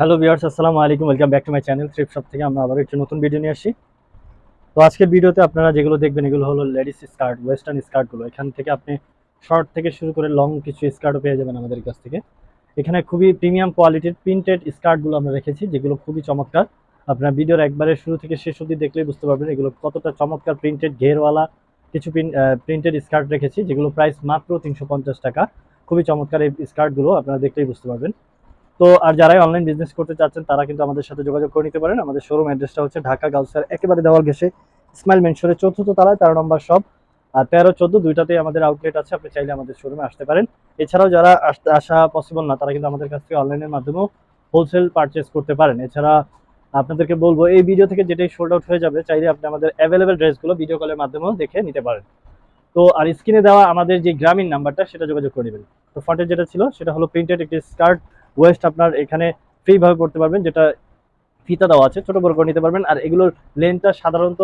Hello viewers, আসসালামু আলাইকুম, welcome back to my channel trip shop থেকে আমরা আবার একটি নতুন ভিডিও নিয়ে আসি। তো আজকের ভিডিওতে আপনারা যেগুলো দেখবেন, এগুলো হলো লেডিস স্কার্ট, ওয়েস্টার্ন স্কার্টগুলো। এখান থেকে আপনি শর্ট থেকে শুরু করে লং কিছু স্কার্টও পেয়ে যাবেন আমাদের কাছ থেকে। এখানে খুবই প্রিমিয়াম কোয়ালিটির প্রিন্টেড স্কার্টগুলো আমরা রেখেছি, যেগুলো খুবই চমৎকার। আপনার ভিডিওর একবারে শুরু থেকে শেষ অবধি দেখলেই বুঝতে পারবেন, এগুলো কতটা চমৎকার প্রিন্টেড ঘেরওয়ালা কিছু প্রিন্টেড স্কার্ট রেখেছি, যেগুলো প্রাইস মাত্র তিনশো পঞ্চাশ টাকা। খুবই চমৎকার এই স্কার্টগুলো আপনারা দেখলেই বুঝতে পারবেন। তো আর যারাই অনলাইন বিজনেস করতে চাচ্ছেন, তারা কিন্তু আমাদের সাথে যোগাযোগ করে নিতে পারেন। আমাদের শোরুম অ্যাড্রেসটা হচ্ছে ঢাকা গাউসার একেবারে দেওয়াল ঘেসে স্মাইল মেনশনের চতুর্থ তলায়, তেরো নম্বর সব আর তেরো, চোদ্দ দুইটাতেই আমাদের আউটলেট আছে। আপনি চাইলে আমাদের শোরুমে আসতে পারেন। এছাড়াও যারা আসা পসিবল না, তারা কিন্তু আমাদের কাছ থেকে অনলাইনের মাধ্যমেও হোলসেল পারচেস করতে পারেন। এছাড়া আপনাদেরকে বলব, এই ভিডিও থেকে যেটাই সোল্ড আউট হয়ে যাবে, চাইলে আপনি আমাদের অ্যাভেলেবেল ড্রেসগুলো ভিডিও কলের মাধ্যমেও দেখে নিতে পারেন। তো আর স্ক্রিনে দেওয়া আমাদের যে গ্রামীণ নাম্বারটা সেটা যোগাযোগ করে নেবেন। তো ফ্রন্টের যেটা ছিল, সেটা হলো প্রিন্টেড একটি স্কার্ট ওয়েস্ট আপনার এখানে ফ্রিভাবে পড়তে পারবেন, যেটা ফিতা দেওয়া আছে, ছোট বড় করে নিতে পারবেন। আর এগুলোর লেন্থটা সাধারণত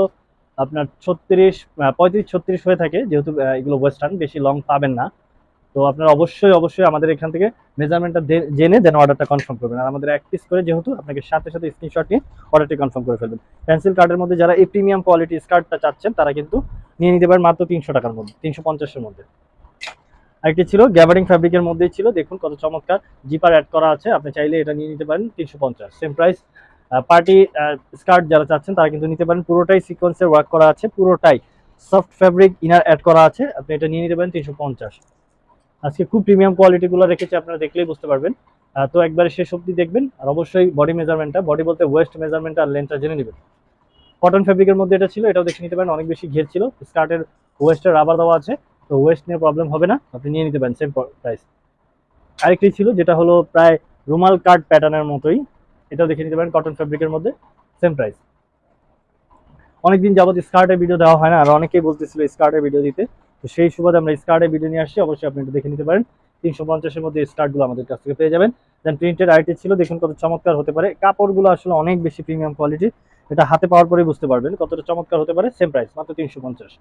আপনার ছত্রিশ পঁয়ত্রিশ, ছত্রিশ হয়ে থাকে, যেহেতু এগুলো ওয়েস্টার্ন বেশি লং পাবেন না। তো আপনারা অবশ্যই অবশ্যই আমাদের এখান থেকে মেজারমেন্টটা জেনে দেন অর্ডারটা কনফার্ম করবেন। আর আমাদের এক পিস করে যেহেতু, আপনাকে সাথে সাথে স্ক্রিনশট নিয়ে অর্ডারটি কনফার্ম করে ফেলবেন। পেন্সিল কার্ডের মধ্যে যারা এই প্রিমিয়াম কোয়ালিটি স্কার্টটা চাচ্ছেন, তারা কিন্তু নিয়ে নিতে পারেন মাত্র তিনশো টাকার মধ্যে, তিনশো পঞ্চাশের মধ্যে। আরেকটি ছিল গ্যাবারিং ফ্যাব্রিকের মধ্যেই ছিল। দেখুন কত চমৎকার জিপার অ্যাড করা আছে। আপনি চাইলে এটা নিয়ে নিতে পারেন, তিনশো পঞ্চাশ। সেম প্রাইস পার্টি স্কার্ট যারা চাচ্ছেন, তারা কিন্তু নিতে পারেন। পুরোটাই সিকোয়েন্সের ওয়ার্ক করা আছে, পুরোটাই সফট ফ্যাব্রিক ইনার অ্যাড করা আছে। আপনি এটা নিয়ে নিতে পারেন, তিনশো পঞ্চাশ। আজকে খুব প্রিমিয়াম কোয়ালিটিগুলো রেখেছি, আপনারা দেখলেই বুঝতে পারবেন। তো একবারে শেষ অবধি দেখবেন, আর অবশ্যই বডি মেজারমেন্টটা বডি বলতে ওয়েস্ট মেজারমেন্ট আর লেন্থটা জেনে নেবেন। কটন ফ্যাব্রিকের মধ্যে এটা ছিল, এটাও দেখে নিতে পারেন, অনেক বেশি ঘের ছিল। স্কার্টের ওয়েস্টের রাবার দেওয়া আছে। তো ওয়েস্ট নিয়ে প্রবলেম হবে না, আপনি নিয়ে নিতে পারেন সেম প্রাইস আরেকটি ছিল, যেটা হলো প্রায় রুমাল কার্ড প্যাটার্নের মতোই। এটাও দেখে নিতে পারেন কটন ফ্যাব্রিকের মধ্যে সেম প্রাইস অনেকদিন যাবত স্কার্টের ভিডিও দেওয়া হয় না, আর অনেকেই বলতেছিল স্কার্টের ভিডিও দিতে। তো সেই সুবাদে আমরা স্কার্টের ভিডিও নিয়ে আসছি, অবশ্যই আপনি এটা দেখে নিতে পারেন। তিনশো পঞ্চাশের মধ্যে স্কার্টগুলো আমাদের কাছ থেকে পেয়ে যাবেন। দেন প্রিন্টেড আইটি ছিল, দেখুন কত চমৎকার হতে পারে। কাপড়গুলো আসলে অনেক বেশি প্রিমিয়াম কোয়ালিটি এটা হাতে পাওয়ার পরেই বুঝতে পারবেন কতটা চমৎকার হতে পারে সেম প্রাইস মাত্র তিনশো পঞ্চাশ।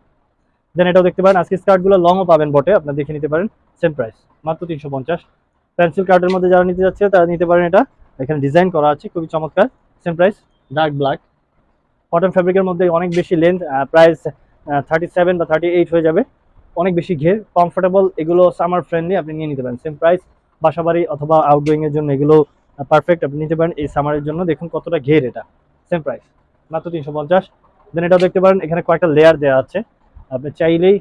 দেন এটাও দেখতে পারেন আজকে স্কার্টগুলো লংও পাবেন বটে, আপনারা দেখে নিতে পারেন সেম প্রাইস মাত্র তিনশো পঞ্চাশ। পেন্সিল কার্ডের মধ্যে যারা নিতে যাচ্ছে, তারা নিতে পারেন এটা, এখানে ডিজাইন করা আছে, খুবই চমৎকার same price dark black cotton ফ্যাব্রিকের মধ্যে অনেক বেশি লেন্থ প্রাইস থার্টি সেভেন বা থার্টি এইট হয়ে যাবে, অনেক বেশি ঘের কমফোর্টেবল এগুলো সামার ফ্রেন্ডলি আপনি নিয়ে নিতে পারেন সেম প্রাইস বাসাবাড়ি অথবা আউটগোয়িং এর জন্য এগুলো পারফেক্ট আপনি নিতে পারেন এই সামারের জন্য, দেখুন কতটা ঘের এটা সেম প্রাইস মাত্র তিনশো পঞ্চাশ। দেন এটাও দেখতে পারেন, এখানে কয়েকটা লেয়ার দেওয়া আছে আপনি চাইলেই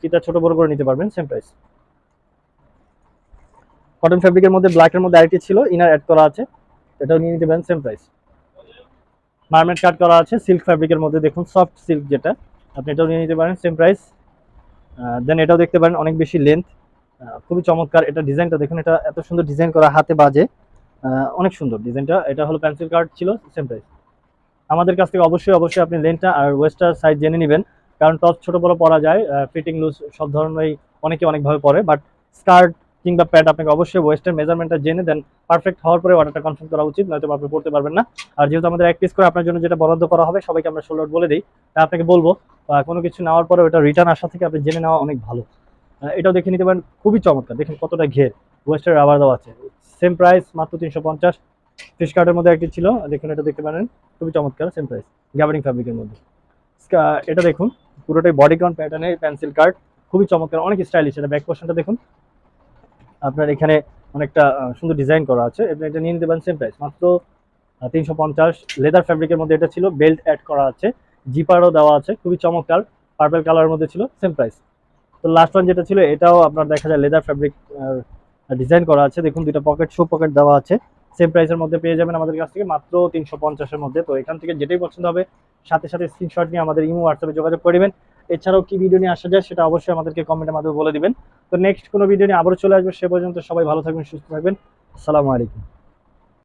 ফিতা ছোট বড় করে নিতে পারবেন সেম প্রাইস কটন ফ্যাব্রিকের মধ্যে ব্ল্যাকের মধ্যে আরেকটি ছিল ইনার অ্যাড করা আছে, এটাও নিয়ে নিতে পারেন সেম প্রাইস মার্মেট কাট করা আছে সিল্ক ফ্যাব্রিকের মধ্যে দেখুন সফট সিল্ক যেটা, আপনি এটাও নিয়ে নিতে পারেন সেম প্রাইস দেন এটাও দেখতে পারেন, অনেক বেশি লেন্থ খুবই চমৎকার, এটা ডিজাইনটা দেখুন, এটা এত সুন্দর ডিজাইন করা, হাতে বাজে অনেক সুন্দর ডিজাইনটা এটা হলো পেন্সিল কার্ড ছিল সেম প্রাইস আমাদের কাছ থেকে অবশ্যই অবশ্যই আপনি লেন্থটা আর ওয়েস্টার সাইজ জেনে নেবেন। কারণ টপ ছোট বড় পরা যায় ফিটিং লুজ সব ধরনেরই অনেকে অনেকভাবে পরে বাট স্কার্ট কিংবা প্যান্ট আপনাকে অবশ্যই ওয়েস্টার মেজারমেন্টটা জেনে দেন পারফেক্ট হওয়ার পরে অর্ডারটা কনফার্ম করা উচিত, নয়তো আপনি পড়তে পারবেন না। আর যেহেতু আমাদের এক পিস করে আপনার জন্য যেটা বরাদ্দ করা হবে, সবাইকে আমরা ষোলো বলে দিই, তা আপনাকে বলব কোনো কিছু নেওয়ার পরে ওটা রিটার্ন আসা থেকে আপনি জেনে নেওয়া অনেক ভালো। এটাও দেখে নিতে পারেন, খুবই চমৎকার, দেখেন কতটা ঘের ওয়েস্টার রাবার দেওয়া আছে। সেম প্রাইস মাত্র তিনশো পঞ্চাশ। ফিশ মধ্যে একটি ছিল, দেখুন এটা দেখতে পারেন, খুবই চমৎকার সেম প্রাইস গ্যাবারিং ফ্যাব্রিকের মধ্যে। এটা দেখুন পুরোটাই বডি কাউন্ট প্যাটার্নের পেন্সিল কার্ড খুবই চমৎকার, অনেক স্টাইলিশ এটা ব্যাক পোর্শনটা দেখুন। আপনার এখানে অনেকটা সুন্দর ডিজাইন করা আছে আপনি এটা নিয়ে নিতে পারেন সেম প্রাইস মাত্র তিনশো পঞ্চাশ। লেদার ফ্যাব্রিকের মধ্যে এটা ছিল বেল্ট অ্যাড করা আছে জিপারও দেওয়া আছে, খুবই চমৎকার পার্পল কালারের মধ্যে ছিল সেম প্রাইস তো লাস্ট ওয়ান যেটা ছিল, এটাও আপনার দেখা যায় লেদার ফ্যাব্রিক ডিজাইন করা আছে, দেখুন, দুইটা পকেট শো পকেট দেওয়া আছে। সেম প্রাইসের মধ্যে পেয়ে যাবেন আমাদের কাছ থেকে মাত্র তিনশো পঞ্চাশের মধ্যে। তো এখান থেকে যেটাই পছন্দ হবে, সাথে সাথে স্ক্রিনশট নিয়ে আমাদের ইমো হোয়াটসঅ্যাপে যোগাযোগ করবেন এছাড়াও কি ভিডিও নিয়ে আসা যায় সেটা অবশ্যই আমাদেরকে কমেন্টের মাধ্যমে বলে দিবেন। তো নেক্সট কোনো ভিডিও নিয়ে আবারও চলে আসবে, সে পর্যন্ত সবাই ভালো থাকবেন, সুস্থ থাকবেন। আসসালামু আলাইকুম।